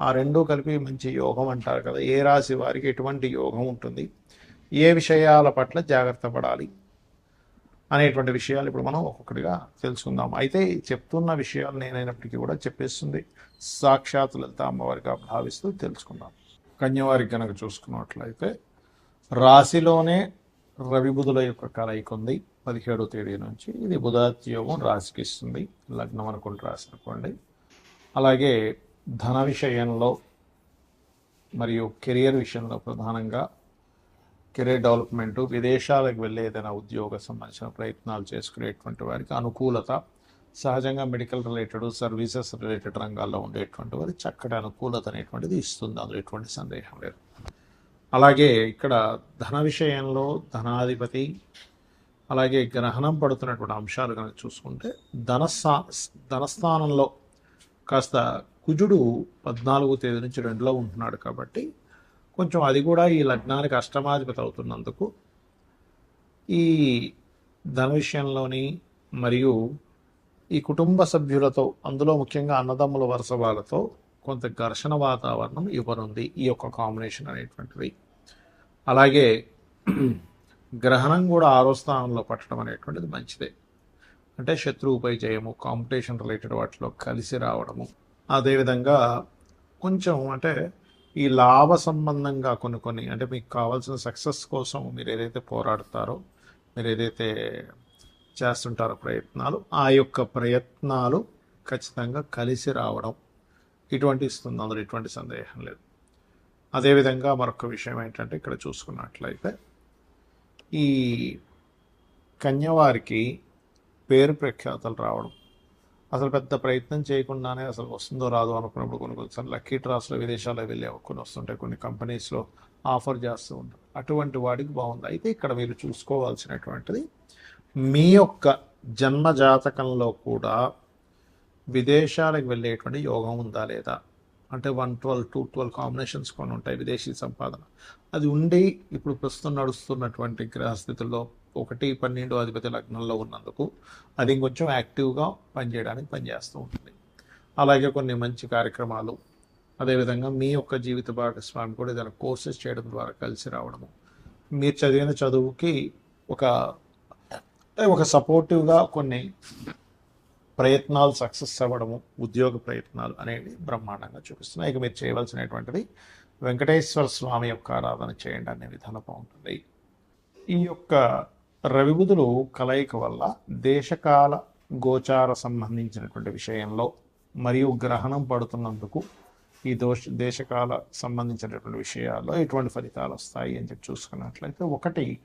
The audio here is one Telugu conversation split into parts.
ఆ రెండూ కలిపి మంచి యోగం అంటారు కదా. ఏ రాశి వారికి ఎటువంటి యోగం ఉంటుంది? ఏ విషయాల పట్ల జాగ్రత్త పడాలి? అనేటువంటి విషయాలు ఇప్పుడు మనం ఒక్కొక్కటిగా తెలుసుకుందాం. అయితే చెప్తున్న విషయాలు నేనైనప్పటికీ కూడా చెప్పేస్తుంది. సాక్షాత్ లలిత అమ్మవారిగా భావిస్తూ తెలుసుకుందాం. కన్యవారికి కనుక చూసుకున్నట్లయితే రాశిలోనే రవిబుధుల యొక్క కలయిక ఉంది. పదిహేడో తేదీ నుంచి ఇది బుధాత్యోగం రాశికి ఇస్తుంది. లగ్నం అనుకుంటే రాశి అనుకోండి అలాగే ధన విషయంలో మరియు కెరియర్ విషయంలో ప్రధానంగా కెరీర్ డెవలప్మెంట్ విదేశాలకు వెళ్ళే ఏదైనా ఉద్యోగ సంబంధించిన ప్రయత్నాలు చేసుకునేటువంటి వారికి అనుకూలత సహజంగా మెడికల్ రిలేటెడ్ సర్వీసెస్ రిలేటెడ్ రంగాల్లో ఉండేటువంటి వారికి చక్కటి అనుకూలత అనేటువంటిది ఇస్తుంది. అందులో ఎటువంటి సందేహం లేదు. అలాగే ఇక్కడ ధన విషయంలో ధనాధిపతి అలాగే గ్రహణం పడుతున్నటువంటి అంశాలు కనుక చూసుకుంటే ధనస్థా ధనస్థానంలో కాస్త కుజుడు పద్నాలుగో తేదీ నుంచి రెండులో ఉంటున్నాడు కాబట్టి కొంచెం అది కూడా ఈ లగ్నానికి అష్టమాధిపతి అవుతున్నందుకు ఈ ధన విషయంలోని మరియు ఈ కుటుంబ సభ్యులతో అందులో ముఖ్యంగా అన్నదమ్ముల వరుస వాళ్ళతో కొంత ఘర్షణ వాతావరణం ఇవ్వనుంది ఈ యొక్క కాంబినేషన్ అనేటువంటిది. అలాగే గ్రహణం కూడా ఆరో స్థానంలో పట్టడం అనేటువంటిది మంచిదే. అంటే శత్రువుపై జయము కాంపిటీషన్ రిలేటెడ్ వాటిలో కలిసి రావడము. అదేవిధంగా కొంచెం అంటే ఈ లాభ సంబంధంగా కొన్ని కొన్ని అంటే మీకు కావాల్సిన సక్సెస్ కోసం మీరు ఏదైతే పోరాడతారో మీరు ఏదైతే చేస్తుంటారో ప్రయత్నాలు ఆ యొక్క ప్రయత్నాలు ఖచ్చితంగా కలిసి రావడం ఇటువంటి ఇస్తుంది. అందులో ఎటువంటి సందేహం లేదు. అదేవిధంగా మరొక విషయం ఏంటంటే ఇక్కడ చూసుకున్నట్లయితే ఈ కన్యవారికి పేరు ప్రఖ్యాతలు రావడం అసలు పెద్ద ప్రయత్నం చేయకుండానే అసలు వస్తుందో రాదో అనుకున్నప్పుడు కొన్ని కొన్నిసార్లు లక్కీ ట్రాస్లో విదేశాల్లో వెళ్ళే కొన్ని వస్తుంటాయి. కొన్ని కంపెనీస్లో ఆఫర్ చేస్తూ ఉంటారు అటువంటి వాడికి బాగుంది. అయితే ఇక్కడ మీరు చూసుకోవాల్సినటువంటిది మీ యొక్క జన్మ జాతకంలో కూడా విదేశాలకు వెళ్ళేటువంటి యోగం ఉందా లేదా? అంటే one twelve two twelve combinations కొన్ని ఉంటాయి. విదేశీ సంపాదన. అది ఉండి ఇప్పుడు ప్రస్తుతం నడుస్తున్నటువంటి గ్రహస్థితుల్లో ఒకటి పన్నెండు అధిపతి లగ్నంలో ఉన్నందుకు అది కొంచెం యాక్టివ్గా పనిచేయడానికి పనిచేస్తూ ఉంటుంది. అలాగే కొన్ని మంచి కార్యక్రమాలు అదేవిధంగా మీ యొక్క జీవిత భాగస్వామి కూడా ఏదైనా కోర్సెస్ చేయడం ద్వారా కలిసి రావడము. మీరు చదివిన చదువుకి ఒక ఒక సపోర్టివ్గా కొన్ని ప్రయత్నాలు సక్సెస్ అవ్వడము ఉద్యోగ ప్రయత్నాలు అనేవి బ్రహ్మాండంగా చూపిస్తున్నాయి. ఇక మీరు చేయవలసినటువంటిది వెంకటేశ్వర స్వామి యొక్క ఆరాధన చేయండి అనే విధానం బాగుంటుంది. ఈ యొక్క రవిబుధులు కలయిక వల్ల దేశకాల గోచార సంబంధించినటువంటి విషయంలో మరియు గ్రహణం పడుతున్నందుకు ఈ దోష దేశకాల సంబంధించినటువంటి విషయాల్లో ఎటువంటి ఫలితాలు వస్తాయి అని చెప్పి చూసుకున్నట్లయితే ఒకటి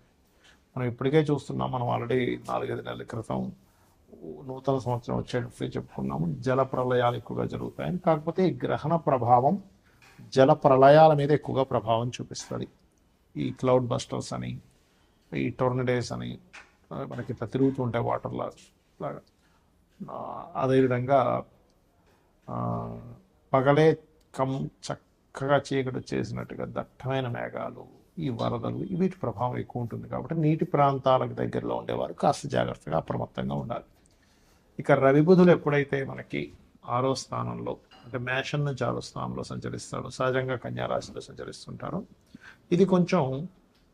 మనం ఇప్పటికే చూస్తున్నాం మనం ఆల్రెడీ నాలుగైదు నెలల క్రితం నూతన సంవత్సరం వచ్చేటప్పుడు చెప్పుకున్నాము జల ప్రళయాలు ఎక్కువగా జరుగుతాయని. కాకపోతే ఈ గ్రహణ ప్రభావం జల ప్రళయాల మీద ఎక్కువగా ప్రభావం చూపిస్తుంది. ఈ క్లౌడ్ బస్టర్స్ అని ఈ టోర్నడేస్ అని మనకి ఇట్లా తిరుగుతూ ఉంటాయి వాటర్ లాగా. లాగా అదేవిధంగా పగలే కం చక్కగా చీకటి చేసినట్టుగా దట్టమైన మేఘాలు ఈ వరదలు వీటి ప్రభావం ఎక్కువ ఉంటుంది కాబట్టి నీటి ప్రాంతాలకు దగ్గరలో ఉండేవారు కాస్త జాగ్రత్తగా అప్రమత్తంగా ఉండాలి. ఇక రవి బుధులు ఎప్పుడైతే మనకి ఆరో స్థానంలో అంటే మేషన్ నుంచి ఆరో స్థానంలో సంచరిస్తాడు సహజంగా కన్యారాశిలో సంచరిస్తుంటారు ఇది కొంచెం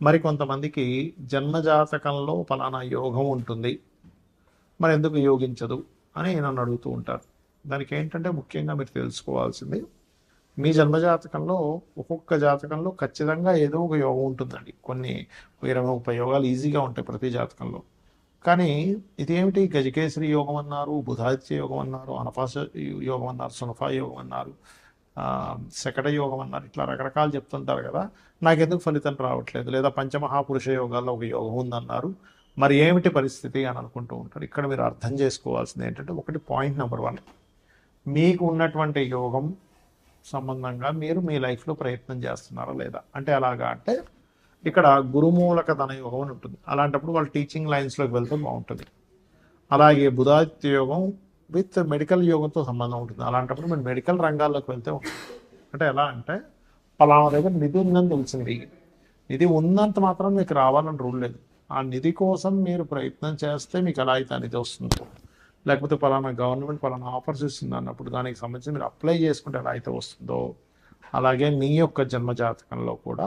మరి కొంతమందికి జన్మజాతకంలో ఫలానా యోగం ఉంటుంది. మరి ఎందుకు యోగించదు అని నన్ను అడుగుతూ ఉంటారు. దానికి ఏంటంటే ముఖ్యంగా మీరు తెలుసుకోవాల్సింది మీ జన్మజాతకంలో ఒక్కొక్క జాతకంలో ఖచ్చితంగా ఏదో ఒక యోగం ఉంటుందండి. కొన్ని ఇరవై ముప్పై యోగాలు ఈజీగా ఉంటాయి ప్రతి జాతకంలో. కానీ ఇదేమిటి? గజకేసరి యోగం అన్నారు బుధాదిత్య యోగం అన్నారు అనపాస యోగం అన్నారు సునఫా యోగం అన్నారు శకట యోగం అన్నారు. ఇట్లా రకరకాలు చెప్తుంటారు కదా. నాకెందుకు ఫలితం రావట్లేదు? లేదా పంచమహాపురుష యోగాల్లో ఒక యోగం ఉందన్నారు. మరి ఏమిటి పరిస్థితి అని అనుకుంటూ ఉంటారు. ఇక్కడ మీరు అర్థం చేసుకోవాల్సింది ఏంటంటే ఒకటి పాయింట్ నెంబర్ వన్ మీకు ఉన్నటువంటి యోగం సంబంధంగా మీరు మీ లైఫ్లో ప్రయత్నం చేస్తున్నారా లేదా? అంటే అలాగా అంటే ఇక్కడ గురుమూలక ధన యోగం అని ఉంటుంది. అలాంటప్పుడు వాళ్ళు టీచింగ్ లైన్స్లోకి వెళ్తే బాగుంటుంది. అలాగే బుధాదిత్య యోగం విత్ మెడికల్ యోగంతో సంబంధం ఉంటుంది. అలాంటప్పుడు మీరు మెడికల్ రంగాల్లోకి వెళ్తే అంటే ఎలా అంటే పలానా దగ్గర నిధి ఉందని తెలిసింది. నిధి ఉన్నంత మాత్రం మీకు రావాలని రూల్ లేదు. ఆ నిధి కోసం మీరు ప్రయత్నం చేస్తే మీకు ఎలా అయితే అనేది వస్తుంది. వస్తుందో లేకపోతే పలానా గవర్నమెంట్ పలానా ఆఫర్స్ ఇస్తుంది అన్నప్పుడు దానికి సంబంధించి మీరు అప్లై చేసుకుంటే ఎలా అయితే వస్తుందో. అలాగే మీ యొక్క జన్మ జాతకంలో కూడా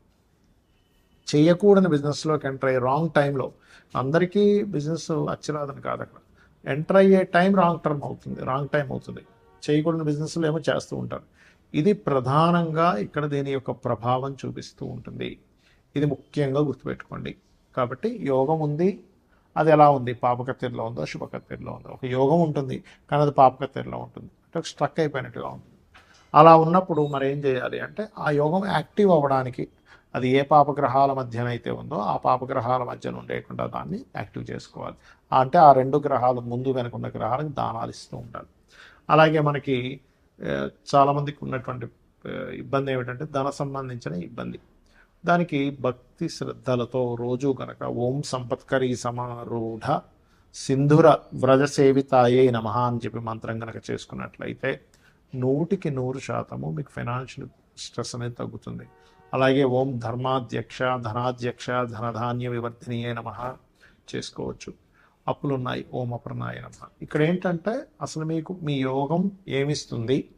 చేయకూడని బిజినెస్లోకి ఎంటర్ అయ్యే రాంగ్ టైంలో అందరికీ బిజినెస్ అచ్చిరాదని కాదు అక్కడ. ఎంటర్ అయ్యే టైం రాంగ్ టర్మ్ అవుతుంది రాంగ్ టైం అవుతుంది. చేయకూడని బిజినెస్లు ఏమో చేస్తూ ఉంటారు. ఇది ప్రధానంగా ఇక్కడ దీని యొక్క ప్రభావం చూపిస్తూ ఉంటుంది. ఇది ముఖ్యంగా గుర్తుపెట్టుకోండి. కాబట్టి యోగం ఉంది అది ఎలా ఉంది? పాపకత్తిరిలో ఉందో? శుభకత్తిరిలో ఉందో? ఒక యోగం ఉంటుంది కానీ అది పాపకత్తిరిలో ఉంటుంది. అంటే స్ట్రక్ అయిపోయినట్టుగా ఉంటుంది. అలా ఉన్నప్పుడు మరి ఏం చేయాలి అంటే ఆ యోగం యాక్టివ్ అవ్వడానికి అది ఏ పాపగ్రహాల మధ్యనైతే ఉందో ఆ పాపగ్రహాల మధ్యన ఉండేకుండా దాన్ని యాక్టివ్ చేసుకోవాలి. అంటే ఆ రెండు గ్రహాలు ముందు వెనక ఉన్న గ్రహాలకు దానాలు ఇస్తూ ఉండాలి. అలాగే మనకి చాలామందికి ఉన్నటువంటి ఇబ్బంది ఏమిటంటే ధన సంబంధించిన ఇబ్బంది. దానికి భక్తి శ్రద్ధలతో రోజు కనుక ఓం సంపత్కరి సమారూఢ సింధుర వ్రజ సేవితాయే నమ అని చెప్పి మంత్రం గనక చేసుకున్నట్లయితే నూటికి నూరు శాతము మీకు ఫైనాన్షియల్ స్ట్రెస్ అనేది తగ్గుతుంది. అలాగే ఓం ధర్మాధ్యక్ష ధనాధ్యక్ష ధనధాన్య వివర్ధినియే నమ చేసుకోవచ్చు. అప్పులు ఉన్నాయి ఓం అప్రనాయ నమ. ఇక్కడ ఏంటంటే అసలు మీకు మీ యోగం ఏమిస్తుంది?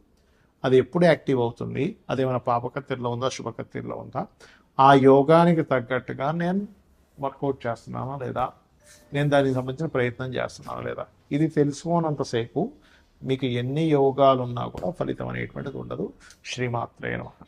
అది ఎప్పుడు యాక్టివ్ అవుతుంది? అది ఏమైనా పాపకత్తిలో ఉందా? శుభకత్తిలో ఉందా? ఆ యోగానికి తగ్గట్టుగా నేను వర్కౌట్ చేస్తున్నానా లేదా? నేను దానికి సంబంధించిన ప్రయత్నం చేస్తున్నానా లేదా? ఇది తెలుసుకోనంతసేపు మీకు ఎన్ని యోగాలు ఉన్నా కూడా ఫలితం అనేటువంటిది ఉండదు. శ్రీమాత్రే నమః.